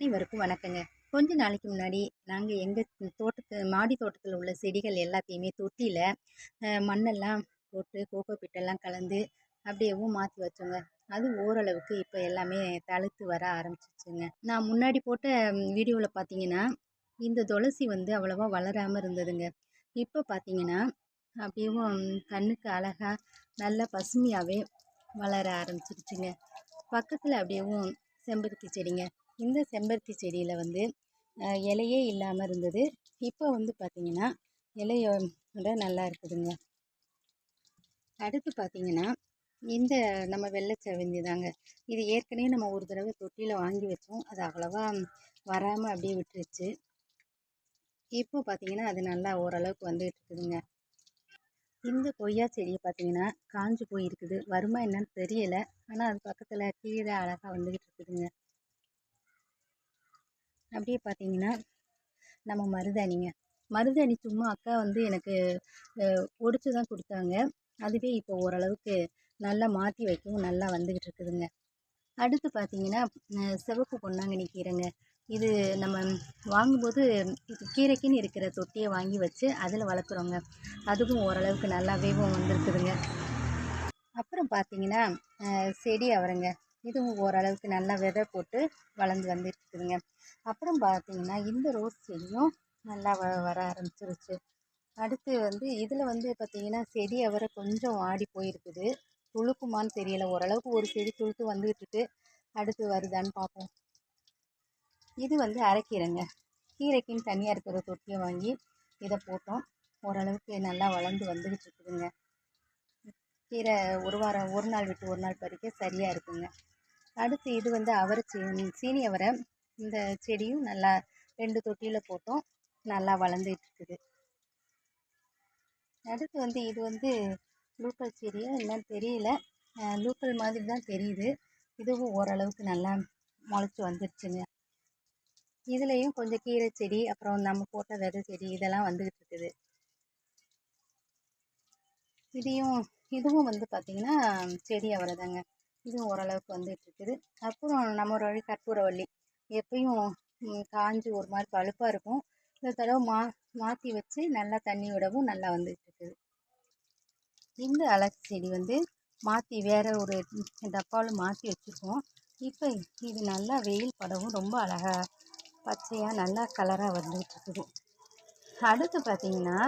அனைவருக்கும் வணக்கங்க. கொஞ்ச நாளைக்கு முன்னாடி நாங்கள் எங்கள் தோட்டத்து மாடி தோட்டத்தில் உள்ள செடிகள் எல்லாத்தையுமே தொட்டியில் மண்ணெல்லாம் போட்டு கோகோ பிட்டெல்லாம் கலந்து அப்படியேவும் மாற்றி வச்சோங்க. அது ஓரளவுக்கு இப்போ எல்லாமே தழுத்து வர ஆரம்பிச்சிச்சுங்க. நான் முன்னாடி போட்ட வீடியோவில் பார்த்தீங்கன்னா இந்த துளசி வந்து அவ்வளோவா வளராமல் இருந்ததுங்க. இப்போ பார்த்தீங்கன்னா அப்படியேவும் கண்ணுக்கு அழகாக நல்ல பசுமையாகவே வளர ஆரம்பிச்சிருச்சுங்க. பக்கத்தில் அப்படியேவும் செம்பருத்தி செடிங்க. இந்த செம்பருத்தி செடியில் வந்து இலையே இல்லாமல் இருந்தது. இப்போ வந்து பார்த்திங்கன்னா இலையோட நல்லா இருக்குதுங்க. அடுத்து பார்த்திங்கன்னா இந்த நம்ம வெள்ளை தாங்க. இது ஏற்கனவே நம்ம ஒரு தடவை தொட்டியில் வாங்கி வச்சோம். அது அவ்வளோவா வராமல் அப்படியே விட்டுருச்சு. இப்போ பார்த்திங்கன்னா அது நல்லா ஓரளவுக்கு வந்துகிட்டு இருக்குதுங்க. இந்த கொய்யா செடியை பார்த்தீங்கன்னா காஞ்சி போயிருக்குது. வருமா என்னன்னு தெரியலை. ஆனால் அது பக்கத்தில் கீழே அழகாக வந்துக்கிட்டு இருக்குதுங்க. அப்படியே பார்த்தீங்கன்னா நம்ம மருதாணிங்க மருதாணி சும்மா அக்கா வந்து எனக்கு ஒடிச்சு தான் கொடுத்தாங்க. அதுவே இப்போ ஓரளவுக்கு நல்லா மாற்றி வைக்கவும் நல்லா வந்துக்கிட்டு இருக்குதுங்க. அடுத்து பார்த்தீங்கன்னா சிவப்பு பொன்னாங்கண்ணி கீரைங்க. இது நம்ம வாங்கும்போது இது கீரைக்குன்னு இருக்கிற தொட்டியை வாங்கி வச்சு அதில் வளர்க்குறோங்க. அதுவும் ஓரளவுக்கு நல்லாவே வந்திருக்குதுங்க. அப்புறம் பார்த்தீங்கன்னா செடி அவரைங்க. இதுவும் ஓரளவுக்கு நல்லா விதை போட்டு வளர்ந்து வந்துருக்குதுங்க. அப்புறம் பார்த்தீங்கன்னா இந்த ரோஸ் செடியும் நல்லா வ வர ஆரம்பிச்சிருச்சு. அடுத்து வந்து இதில் வந்து பார்த்திங்கன்னா செடி அவரை கொஞ்சம் வாடி போயிருக்குது. துளுக்குமான்னு தெரியலை. ஓரளவுக்கு ஒரு செடி துளுத்து வந்துகிட்ருக்கு அடுத்து வருதான்னு பார்ப்போம் இது வந்து அரைக்கீரைங்க. கீரைக்குன்னு தனியாக இருக்கிற தொட்டியை வாங்கி இதை போட்டோம். ஓரளவுக்கு நல்லா வளர்ந்து வந்துக்கிட்டு இருக்குதுங்க கீரை ஒரு வாரம் ஒரு நாள் விட்டு ஒரு நாள் பறிக்க சரியாக இருக்குங்க. அடுத்து இது வந்து அவரை சீனி அவரை இந்த செடியும் நல்லா ரெண்டு தொட்டியில் போட்டோம். நல்லா வளர்ந்துட்டு இருக்குது அடுத்து வந்து இது வந்து லூக்கல் செடியாக என்னன்னு தெரியல. லூக்கல் மாதிரி தான் தெரியுது. இதுவும் ஓரளவுக்கு நல்லா முளைச்சி வந்துடுச்சுங்க இதுலேயும் கொஞ்சம் கீரை செடி அப்புறம் நம்ம போட்ட விதை செடி இதெல்லாம் வந்துக்கிட்டு இருக்குது இதையும் இதுவும் வந்து பார்த்திங்கன்னா செடி அவரை தாங்க இதுவும் ஓரளவுக்கு வந்துட்டு இருக்குது அப்புறம் நம்ம ஒரு வழி கற்பூரவள்ளி எப்பயும் காஞ்சி ஒரு மாதிரி பழுப்பாக இருக்கும். இந்த தடவை மா மாற்றி வச்சு நல்லா தண்ணி விடவும் நல்லா வந்துட்டு இருக்குது இந்த அழகு செடி வந்து மாற்றி வேற ஒரு டப்பாவில் மாற்றி வச்சுருக்கோம். இப்போ இது நல்லா வெயில் படவும் ரொம்ப அழகாக பச்சையாக நல்லா கலராக வந்துட்டு இருக்குது அடுத்து பார்த்திங்கன்னா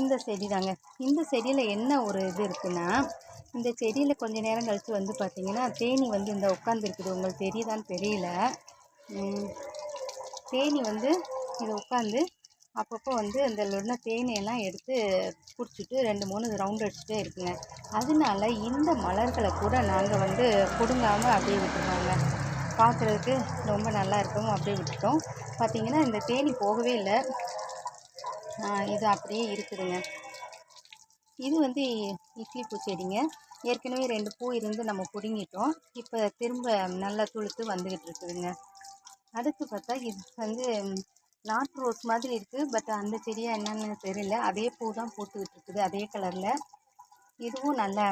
இந்த செடி தாங்க. இந்த செடியில் என்ன ஒரு இது இருக்குன்னா இந்த செடியில் கொஞ்ச நேரம் கழித்து வந்து பார்த்திங்கன்னா தேனி வந்து இந்த உட்காந்துருக்குது உங்களுக்கு தெரியுதான்னு தெரியல. தேனி வந்து இது உட்காந்து அப்பப்போ வந்து அந்த லொன்ன தேனியெல்லாம் எடுத்து குடிச்சிட்டு ரெண்டு மூணு ரவுண்ட் அடிச்சுட்டே இருக்குங்க. அதனால இந்த மலர்களை கூட நாங்கள் வந்து பிடுங்காமல் அப்படியே விட்டுருவாங்க. பார்க்குறதுக்கு ரொம்ப நல்லா இருக்கவும் அப்படியே விட்டுட்டோம். பார்த்திங்கன்னா இந்த தேனி போகவே இல்லை. இது அப்படியே இருக்குதுங்க. இது வந்து இட்லி பூச்செடிங்க ஏற்கனவே ரெண்டு பூ இருந்து நம்ம பிடுங்கிட்டோம். இப்போ திரும்ப நல்லா துளுத்து வந்துக்கிட்டு இருக்குதுங்க. அடுத்து பார்த்தா இது வந்து நாட்டு ரோஸ் மாதிரி இருக்குது பட் அந்த செடியாக என்னென்னு தெரியல. அதே பூ தான் போட்டுக்கிட்டு இருக்குது. அதே கலரில் இதுவும் நல்லா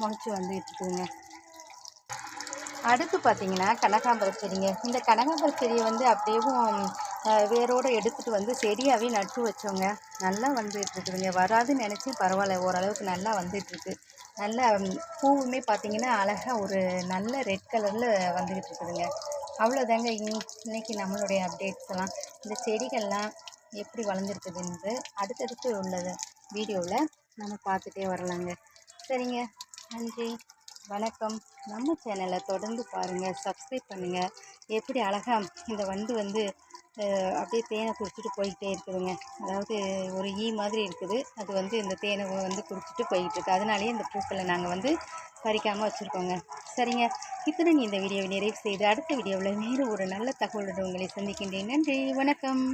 முளைச்சி வந்துக்கிட்டு இருக்குதுங்க. அடுத்து பார்த்தீங்கன்னா கனகாம்பர செடிங்க. இந்த கனகாம்பர செடியை வந்து அப்படியேவும் வேரோடு எடுத்துகிட்டு வந்து செடியாகவே நட்டு வச்சோங்க. நல்லா வந்துட்டுருக்குதுங்க. வராதுன்னு நினச்சி பரவாயில்ல. ஓரளவுக்கு நல்லா வந்துட்டுருக்கு. நல்ல பூவுமே பார்த்திங்கன்னா அழகாக ஒரு நல்ல ரெட் கலரில் வந்துக்கிட்டு இருக்குதுங்க அவ்வளோதாங்க இன்னைக்கு நம்மளுடைய அப்டேட்ஸ் எல்லாம். இந்த செடிகள்லாம் எப்படி வளர்ந்துருக்குதுன்றது அடுத்தடுத்து உள்ளது வீடியோவில் நம்ம பார்த்துட்டே வரலாங்க. சரிங்க. நன்றி. வணக்கம். நம்ம சேனலை தொடர்ந்து பாருங்கள் சப்ஸ்கிரைப் பண்ணுங்கள் எப்படி அழகாக இந்த வண்டு வந்து அப்படியே தேனை குடிச்சிட்டு போய்கிட்டே இருக்குதுங்க. அதாவது ஒரு ஈ மாதிரி இருக்குது. அது வந்து இந்த தேனை வந்து குடிச்சிட்டு போய்கிட்டு இருக்குது அதனாலேயே இந்த பூக்களை நாங்கள் வந்து பறிக்காமல் வச்சுருக்கோங்க. சரிங்க. இத்துடன் இந்த வீடியோவை நிறைவு செய்து அடுத்த வீடியோவில் மேலும் ஒரு நல்ல தகவலுடன் உங்களை சந்திக்கின்றேன். நன்றி. வணக்கம்.